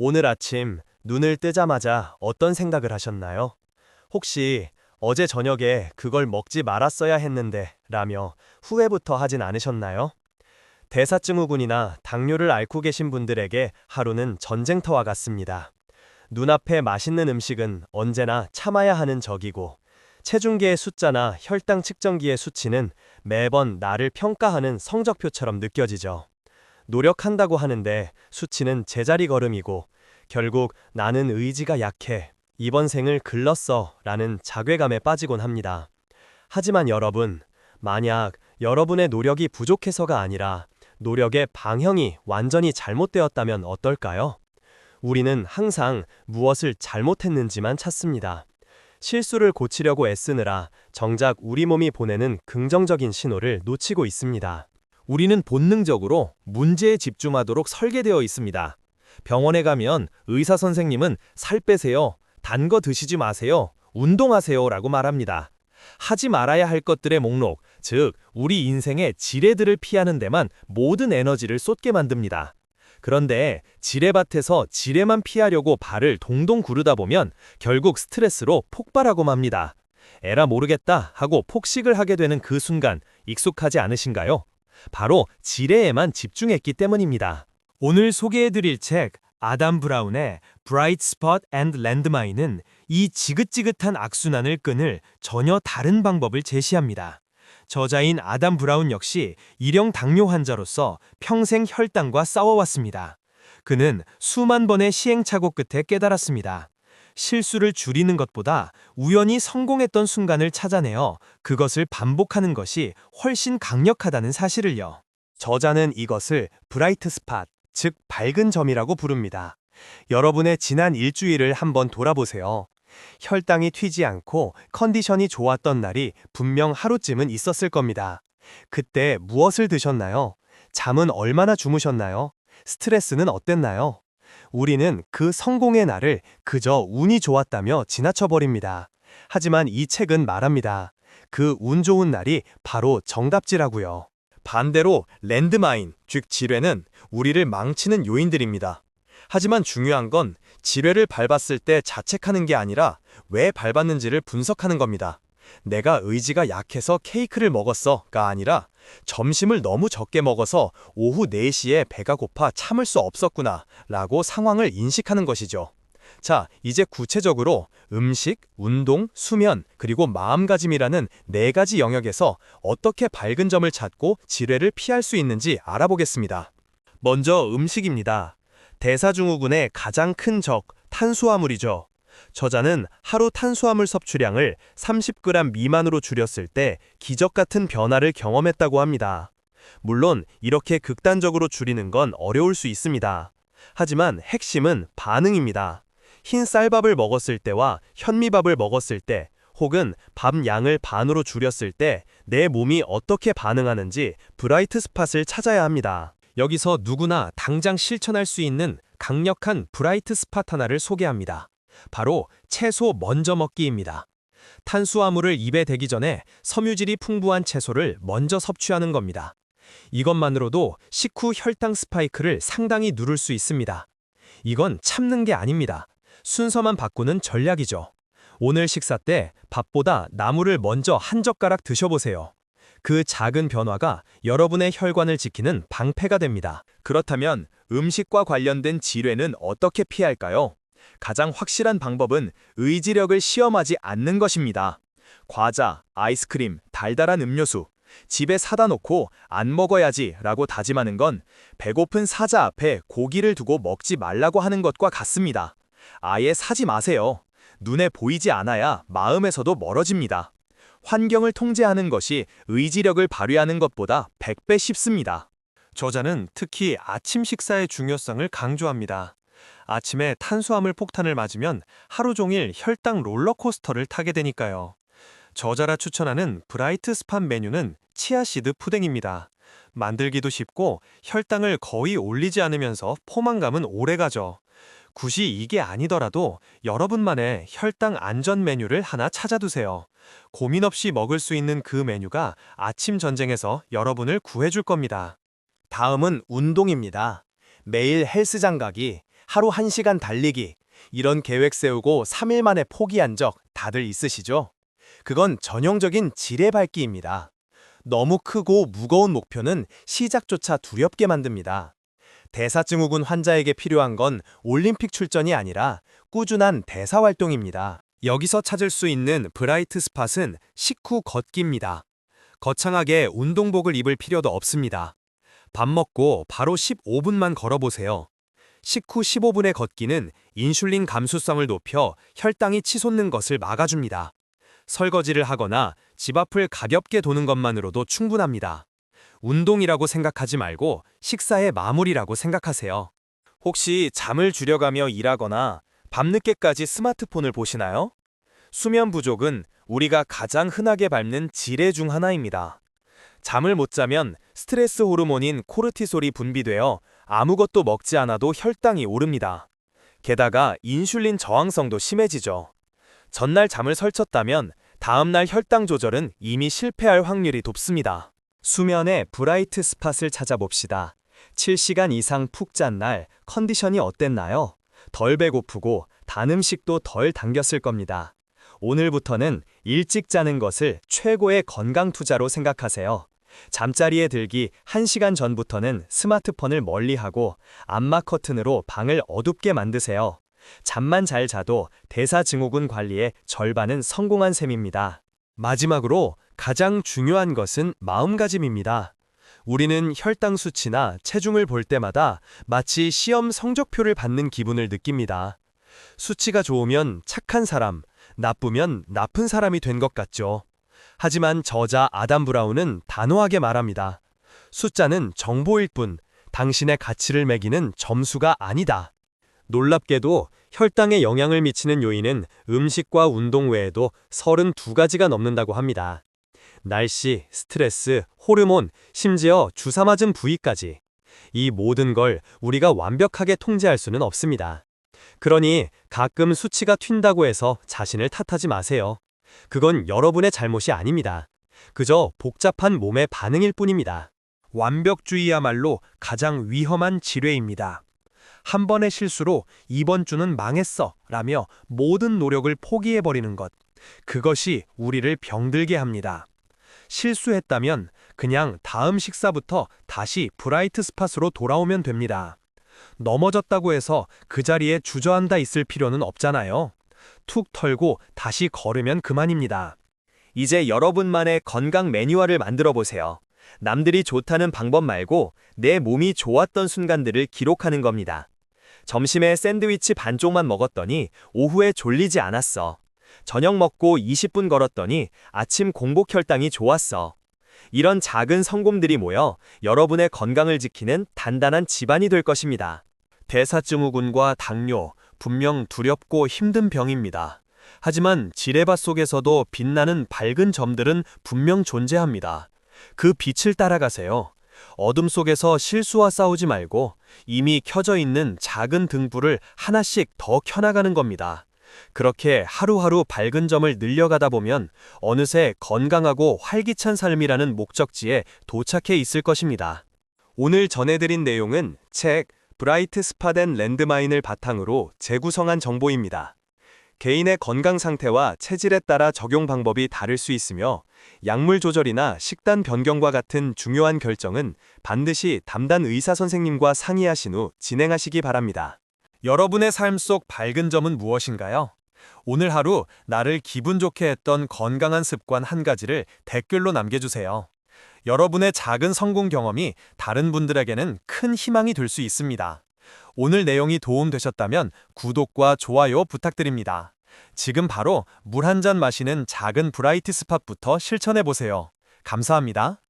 오늘 아침 눈을 뜨자마자 어떤 생각을 하셨나요? 혹시 어제 저녁에 그걸 먹지 말았어야 했는데 라며 후회부터 하진 않으셨나요? 대사증후군이나 당뇨를 앓고 계신 분들에게 하루는 전쟁터와 같습니다. 눈앞에 맛있는 음식은 언제나 참아야 하는 적이고 체중계의 숫자나 혈당 측정기의 수치는 매번 나를 평가하는 성적표처럼 느껴지죠. 노력한다고 하는데 수치는 제자리 걸음이고 결국 나는 의지가 약해 이번 생을 글렀어 라는 자괴감에 빠지곤 합니다. 하지만 여러분, 만약 여러분의 노력이 부족해서가 아니라 노력의 방향이 완전히 잘못되었다면 어떨까요? 우리는 항상 무엇을 잘못했는지만 찾습니다. 실수를 고치려고 애쓰느라 정작 우리 몸이 보내는 긍정적인 신호를 놓치고 있습니다. 우리는 본능적으로 문제에 집중하도록 설계되어 있습니다. 병원에 가면 의사 선생님은 살 빼세요, 단 거 드시지 마세요, 운동하세요 라고 말합니다. 하지 말아야 할 것들의 목록, 즉, 우리 인생의 지뢰들을 피하는 데만 모든 에너지를 쏟게 만듭니다. 그런데 지뢰밭에서 지뢰만 피하려고 발을 동동 구르다 보면 결국 스트레스로 폭발하고 맙니다. 에라 모르겠다 하고 폭식을 하게 되는 그 순간 익숙하지 않으신가요? 바로 지뢰에만 집중했기 때문입니다. 오늘 소개해드릴 책 아담 브라운의 Bright Spot and Landmine은 이 지긋지긋한 악순환을 끊을 전혀 다른 방법을 제시합니다. 저자인 아담 브라운 역시 일형 당뇨 환자로서 평생 혈당과 싸워왔습니다. 그는 수만 번의 시행착오 끝에 깨달았습니다. 실수를 줄이는 것보다 우연히 성공했던 순간을 찾아내어 그것을 반복하는 것이 훨씬 강력하다는 사실을요. 저자는 이것을 브라이트 스팟, 즉 밝은 점이라고 부릅니다. 여러분의 지난 일주일을 한번 돌아보세요. 혈당이 튀지 않고 컨디션이 좋았던 날이 분명 하루쯤은 있었을 겁니다. 그때 무엇을 드셨나요? 잠은 얼마나 주무셨나요? 스트레스는 어땠나요? 우리는 그 성공의 날을 그저 운이 좋았다며 지나쳐버립니다. 하지만 이 책은 말합니다. 그 운 좋은 날이 바로 정답지라고요. 반대로 랜드마인, 즉 지뢰는 우리를 망치는 요인들입니다. 하지만 중요한 건 지뢰를 밟았을 때 자책하는 게 아니라 왜 밟았는지를 분석하는 겁니다. 내가 의지가 약해서 케이크를 먹었어가 아니라 점심을 너무 적게 먹어서 오후 4시에 배가 고파 참을 수 없었구나 라고 상황을 인식하는 것이죠. 자, 이제 구체적으로 음식, 운동, 수면, 그리고 마음가짐이라는 네 가지 영역에서 어떻게 밝은 점을 찾고 지뢰를 피할 수 있는지 알아보겠습니다. 먼저 음식입니다. 대사증후군의 가장 큰 적, 탄수화물이죠. 저자는 하루 탄수화물 섭취량을 30g 미만으로 줄였을 때 기적 같은 변화를 경험했다고 합니다. 물론 이렇게 극단적으로 줄이는 건 어려울 수 있습니다. 하지만 핵심은 반응입니다. 흰 쌀밥을 먹었을 때와 현미밥을 먹었을 때 혹은 밥 양을 반으로 줄였을 때 내 몸이 어떻게 반응하는지 브라이트 스팟을 찾아야 합니다. 여기서 누구나 당장 실천할 수 있는 강력한 브라이트 스팟 하나를 소개합니다. 바로 채소 먼저 먹기입니다. 탄수화물을 입에 대기 전에 섬유질이 풍부한 채소를 먼저 섭취하는 겁니다. 이것만으로도 식후 혈당 스파이크를 상당히 누를 수 있습니다. 이건 참는 게 아닙니다. 순서만 바꾸는 전략이죠. 오늘 식사 때 밥보다 나물을 먼저 한 젓가락 드셔보세요. 그 작은 변화가 여러분의 혈관을 지키는 방패가 됩니다. 그렇다면 음식과 관련된 지뢰는 어떻게 피할까요? 가장 확실한 방법은 의지력을 시험하지 않는 것입니다. 과자, 아이스크림, 달달한 음료수, 집에 사다 놓고 안 먹어야지 라고 다짐하는 건 배고픈 사자 앞에 고기를 두고 먹지 말라고 하는 것과 같습니다. 아예 사지 마세요. 눈에 보이지 않아야 마음에서도 멀어집니다. 환경을 통제하는 것이 의지력을 발휘하는 것보다 100배 쉽습니다. 저자는 특히 아침 식사의 중요성을 강조합니다. 아침에 탄수화물 폭탄을 맞으면 하루 종일 혈당 롤러코스터를 타게 되니까요. 저자라 추천하는 브라이트 스팟 메뉴는 치아시드 푸딩입니다. 만들기도 쉽고 혈당을 거의 올리지 않으면서 포만감은 오래가죠. 굳이 이게 아니더라도 여러분만의 혈당 안전 메뉴를 하나 찾아두세요. 고민 없이 먹을 수 있는 그 메뉴가 아침 전쟁에서 여러분을 구해줄 겁니다. 다음은 운동입니다. 매일 헬스장 가기, 하루 1시간 달리기. 이런 계획 세우고 3일 만에 포기한 적 다들 있으시죠? 그건 전형적인 지뢰 밟기입니다. 너무 크고 무거운 목표는 시작조차 두렵게 만듭니다. 대사증후군 환자에게 필요한 건 올림픽 출전이 아니라 꾸준한 대사 활동입니다. 여기서 찾을 수 있는 브라이트 스팟은 식후 걷기입니다. 거창하게 운동복을 입을 필요도 없습니다. 밥 먹고 바로 15분만 걸어보세요. 식후 15분의 걷기는 인슐린 감수성을 높여 혈당이 치솟는 것을 막아줍니다. 설거지를 하거나 집 앞을 가볍게 도는 것만으로도 충분합니다. 운동이라고 생각하지 말고 식사의 마무리라고 생각하세요. 혹시 잠을 줄여가며 일하거나 밤늦게까지 스마트폰을 보시나요? 수면 부족은 우리가 가장 흔하게 밟는 지뢰 중 하나입니다. 잠을 못 자면 스트레스 호르몬인 코르티솔이 분비되어 아무것도 먹지 않아도 혈당이 오릅니다. 게다가 인슐린 저항성도 심해지죠. 전날 잠을 설쳤다면 다음날 혈당 조절은 이미 실패할 확률이 높습니다. 수면의 브라이트 스팟을 찾아봅시다. 7시간 이상 푹 잔 날 컨디션이 어땠나요? 덜 배고프고 단 음식도 덜 당겼을 겁니다. 오늘부터는 일찍 자는 것을 최고의 건강 투자로 생각하세요. 잠자리에 들기 1시간 전부터는 스마트폰을 멀리하고 암막 커튼으로 방을 어둡게 만드세요. 잠만 잘 자도 대사증후군 관리의 절반은 성공한 셈입니다. 마지막으로 가장 중요한 것은 마음가짐입니다. 우리는 혈당 수치나 체중을 볼 때마다 마치 시험 성적표를 받는 기분을 느낍니다. 수치가 좋으면 착한 사람, 나쁘면 나쁜 사람이 된 것 같죠. 하지만 저자 아담 브라운은 단호하게 말합니다. 숫자는 정보일 뿐 당신의 가치를 매기는 점수가 아니다. 놀랍게도 혈당에 영향을 미치는 요인은 음식과 운동 외에도 32가지가 넘는다고 합니다. 날씨, 스트레스, 호르몬, 심지어 주사 맞은 부위까지. 이 모든 걸 우리가 완벽하게 통제할 수는 없습니다. 그러니 가끔 수치가 튄다고 해서 자신을 탓하지 마세요. 그건 여러분의 잘못이 아닙니다. 그저 복잡한 몸의 반응일 뿐입니다. 완벽주의야말로 가장 위험한 지뢰입니다. 한 번의 실수로 이번 주는 망했어 라며 모든 노력을 포기해버리는 것. 그것이 우리를 병들게 합니다. 실수했다면 그냥 다음 식사부터 다시 브라이트 스팟으로 돌아오면 됩니다. 넘어졌다고 해서 그 자리에 주저앉아 있을 필요는 없잖아요. 툭 털고 다시 걸으면 그만입니다. 이제 여러분만의 건강 매뉴얼을 만들어 보세요. 남들이 좋다는 방법 말고 내 몸이 좋았던 순간들을 기록하는 겁니다. 점심에 샌드위치 반쪽만 먹었더니 오후에 졸리지 않았어. 저녁 먹고 20분 걸었더니 아침 공복 혈당이 좋았어. 이런 작은 성공들이 모여 여러분의 건강을 지키는 단단한 집안이 될 것입니다. 대사증후군과 당뇨, 분명 두렵고 힘든 병입니다. 하지만 지뢰밭 속에서도 빛나는 밝은 점들은 분명 존재합니다. 그 빛을 따라가세요. 어둠 속에서 실수와 싸우지 말고 이미 켜져 있는 작은 등불을 하나씩 더 켜나가는 겁니다. 그렇게 하루하루 밝은 점을 늘려가다 보면 어느새 건강하고 활기찬 삶이라는 목적지에 도착해 있을 것입니다. 오늘 전해드린 내용은 책 브라이트 앤 랜드마인을 바탕으로 재구성한 정보입니다. 개인의 건강 상태와 체질에 따라 적용 방법이 다를 수 있으며 약물 조절이나 식단 변경과 같은 중요한 결정은 반드시 담당 의사 선생님과 상의하신 후 진행하시기 바랍니다. 여러분의 삶 속 밝은 점은 무엇인가요? 오늘 하루 나를 기분 좋게 했던 건강한 습관 한 가지를 댓글로 남겨주세요. 여러분의 작은 성공 경험이 다른 분들에게는 큰 희망이 될 수 있습니다. 오늘 내용이 도움되셨다면 구독과 좋아요 부탁드립니다. 지금 바로 물 한 잔 마시는 작은 브라이트 스팟부터 실천해 보세요. 감사합니다.